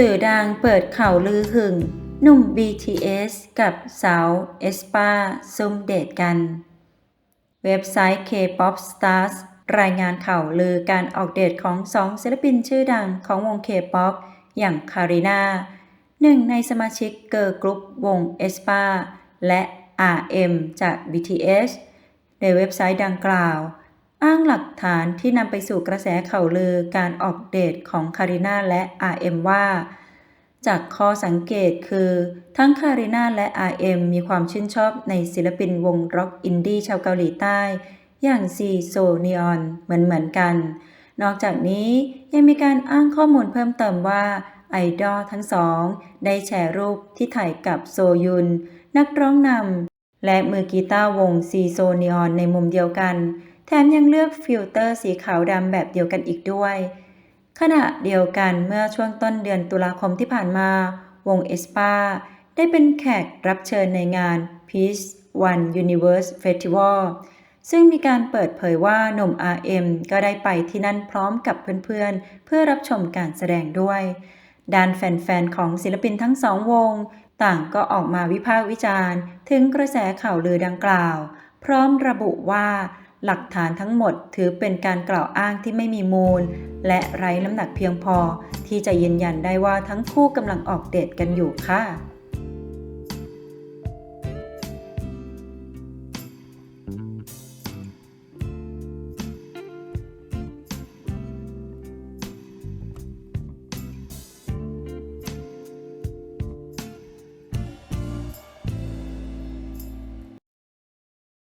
สื่อดังเปิดข่าวลือหึง หนุ่ม BTS กับสาวเอสปาซุ่มเดทกัน เว็บไซต์ K-POP Stars รายงานข่าวลือการออกเดทของสองศิลปินชื่อดังของวง K-POP อย่างคารินาหนึ่งในสมาชิกเกิร์ลกรุ๊ปวง e s p a และ RM จาก BTS ในเว็บไซต์ดังกล่าว อ้างหลักฐานที่นำไปสู่กระแสข่าวลือการออกเดทของคารินาและ RM ว่า จากข้อสังเกตคือทั้งคารินาและ RM มีความชื่นชอบในศิลปินวงร็อกอินดี้ชาวเกาหลีใต้ อย่างซีโซนีออนเหมือนเหมือนๆกัน นอกจากนี้ยังมีการอ้างข้อมูลเพิ่มเติมว่าไอดอลทั้งสอง ได้แชร์รูปที่ถ่ายกับโซยุน นักร้องนำและมือกีตาร์วงซีโซนีออนในมุมเดียวกัน แถมยังเลือกฟิลเตอร์สีขาวดำแบบเดียวกันอีกด้วย ขณะเดียวกันเมื่อช่วงต้นเดือนตุลาคมที่ผ่านมา วงเอสปาได้เป็นแขกรับเชิญในงาน Peace One Universe Festival ซึ่งมีการเปิดเผยว่าหนุ่ม RM ก็ได้ไปที่นั่นพร้อมกับเพื่อนๆ เพื่อรับชมการแสดงด้วย ด้านแฟนๆ ของศิลปินทั้งสองวง ต่างก็ออกมาวิพากษ์วิจารณ์ ถึงกระแสข่าวลือดังกล่าว พร้อมระบุว่า หลักฐานทั้งหมดถือเป็นการกล่าวอ้างที่ไม่มีมูล และไร้น้ำหนักเพียงพอ ที่จะยืนยันได้ว่าทั้งคู่กำลังออกเดทกันอยู่ค่ะ